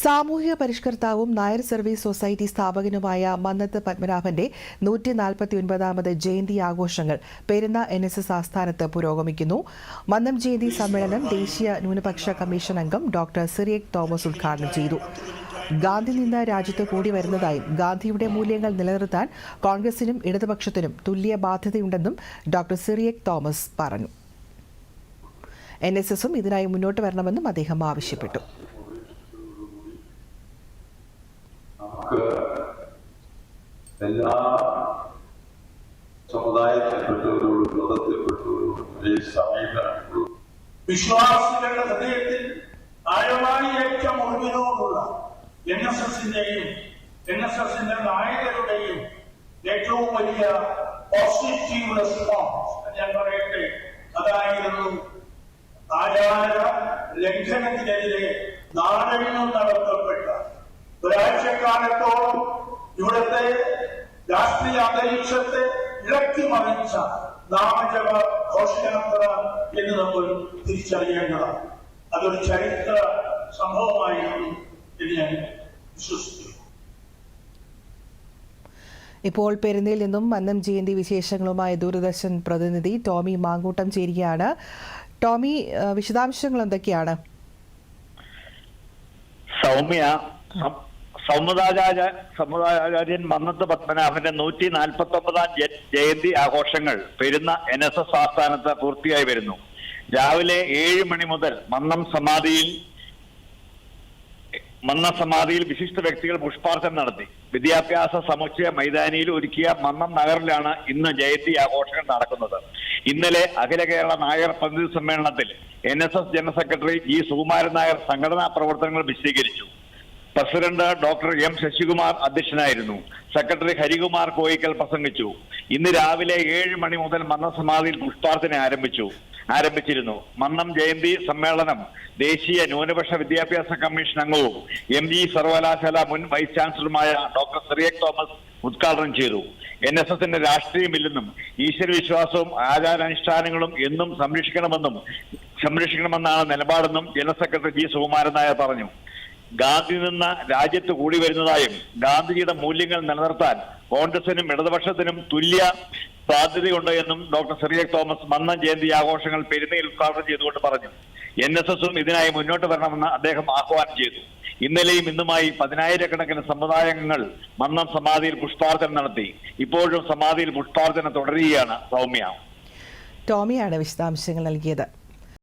സാമൂഹിക പരിഷ്കർത്താവും Nair service society സ്ഥാപകനുമായ മന്നത്ത് പത്മനാഭന്റെ നൂറ്റി നാൽപ്പത്തി ഒൻപതാമത് ജയന്തി ആഘോഷങ്ങൾ പെരുന്ന എൻ എസ് എസ് ആസ്ഥാനത്ത് പുരോഗമിക്കുന്നു. മന്നം ജയന്തി സമ്മേളനം ദേശീയ ന്യൂനപക്ഷ കമ്മീഷൻ അംഗം ഡോക്ടർ സിറിയക് തോമസ് ഉദ്ഘാടനം ചെയ്തു. ഗാന്ധി നിന്ന് രാജ്യത്ത് കൂടി വരുന്നതായും ഗാന്ധിയുടെ മൂല്യങ്ങൾ നിലനിർത്താൻ കോൺഗ്രസിനും ഇടതുപക്ഷത്തിനും തുല്യ ബാധ്യതയുണ്ടെന്നും ഡോക്ടർ സിറിയക് തോമസ് പറഞ്ഞു. എൻ എസ് എസും ഇതിനായി മുന്നോട്ട് വരണമെന്നും അദ്ദേഹം ആവശ്യപ്പെട്ടു. നമുക്ക് എല്ലാ സമുദായത്തിൽപ്പെട്ടവരോടും മതത്തിൽപ്പെട്ടവരോടും ഒരേ സമീപനമുള്ളൂ വിശ്വാസികളുടെ ഹൃദയത്തിൽ ആഴമായി ഏറ്റ മുറിവിനോടുള്ള എൻ എസ് എസിന്റെയും എൻ എസ് എസിന്റെ നായകരുടെയും ഏറ്റവും വലിയ പോസിറ്റീവ് റെസ്പോൺസ് ഞാൻ പറയട്ടെ അതായിരുന്നു ആചാര ലംഘനത്തിനെതിരെ നാടകങ്ങൾ നടത്തപ്പെട്ട ഒരാഴ്ചക്കാലത്തോളം ഇവിടുത്തെ രാഷ്ട്രീയ അന്തരീക്ഷത്തെ ഇളക്കി മറിച്ച നാമജപ ഘോഷയാത്ര എന്ന് നമ്മൾ തിരിച്ചറിയേണ്ടതാണ്. അതൊരു ചരിത്ര സംഭവമായിരുന്നു എന്ന് ഞാൻ വിശ്വസിക്കുന്നു. ഇപ്പോൾ പെരുന്നയിൽ നിന്നും മന്നം ജയന്തി വിശേഷങ്ങളുമായി ദൂരദർശൻ പ്രതിനിധി ടോമി മാങ്കൂട്ടം ചേരുകയാണ്. ടോമി വിശദാംശങ്ങൾ എന്തൊക്കെയാണ്? സൗമ്യ സം- സമുദായാചാര്യൻ മന്നത്ത് പത്മനാഭന്റെ നൂറ്റി നാൽപ്പത്തി ഒമ്പതാം ജയന്തി ആഘോഷങ്ങൾ പെരുന്ന എൻ എസ് എസ് ആസ്ഥാനത്ത് പൂർത്തിയായി വരുന്നു. രാവിലെ ഏഴ് മണി മുതൽ മന്നം സമാധിയിൽ മന്ന സമാധിയിൽ വിശിഷ്ട വ്യക്തികൾ പുഷ്പാർച്ചന നടത്തി. വിദ്യാഭ്യാസ സമുച്ചയ മൈതാനിയിൽ ഒരുക്കിയ മന്നം നഗറിലാണ് ഇന്ന് ജയന്തി ആഘോഷങ്ങൾ നടക്കുന്നത്. ഇന്നലെ അഖില കേരള നായർ പ്രതിനിധി സമ്മേളനത്തിൽ N S S general secretary G Sukumaran Nair സംഘടനാ പ്രവർത്തനങ്ങൾ വിശദീകരിച്ചു. പ്രസിഡന്റ് ഡോക്ടർ എം ശശികുമാർ അധ്യക്ഷനായിരുന്നു. സെക്രട്ടറി ഹരികുമാർ കോയിക്കൽ പ്രസംഗിച്ചു. ഇന്ന് രാവിലെ ഏഴ് മണി മുതൽ മന്നസമാധിയിൽ പുഷ്പാർച്ചന ആരംഭിച്ചു. ആരംഭിച്ചിരുന്നു. മന്നം ജയന്തി സമ്മേളനം ദേശീയ ന്യൂനപക്ഷ വിദ്യാഭ്യാസ കമ്മീഷൻ അംഗവും എം ജി സർവകലാശാല മുൻ വൈസ് ചാൻസലറുമായ ഡോക്ടർ സിറിയക് തോമസ് ഉദ്ഘാടനം ചെയ്തു. എൻ എസ് എസിന്റെ രാഷ്ട്രീയമില്ലെന്നും ഈശ്വരവിശ്വാസവും ആചാരാനുഷ്ഠാനങ്ങളും എന്നും സംരക്ഷിക്കണമെന്നും സംരക്ഷിക്കണമെന്നാണ് നിലപാടെന്നും general secretary G Sukumaran Nair പറഞ്ഞു. ഗാന്ധി നിന്ന് രാജ്യത്ത് കൂടി വരുന്നതായും ഗാന്ധിജിയുടെ മൂല്യങ്ങൾ നിലനിർത്താൻ കോൺഗ്രസിനും ഇടതുപക്ഷത്തിനും തുല്യ സാധ്യതയുണ്ട് എന്നും ഡോക്ടർ സിറിയക് തോമസ് മന്നം ജയന്തി ആഘോഷങ്ങൾ പെരുന്നയിൽ ഉദ്ഘാടനം ചെയ്തുകൊണ്ട് പറഞ്ഞു. എൻ എസ് എസും ഇതിനായി മുന്നോട്ട് വരണമെന്ന് അദ്ദേഹം ആഹ്വാനം ചെയ്തു. ഇന്നലെയും ഇന്നുമായി പതിനായിരക്കണക്കിന് സമുദായങ്ങൾ മന്നം സമാധിയിൽ പുഷ്പാർച്ചന നടത്തി. ഇപ്പോഴും സമാധിയിൽ പുഷ്പാർച്ചന തുടരുകയാണ് സൗമ്യ. ടോമിയാണ് വിശദാംശങ്ങൾ നൽകിയത്.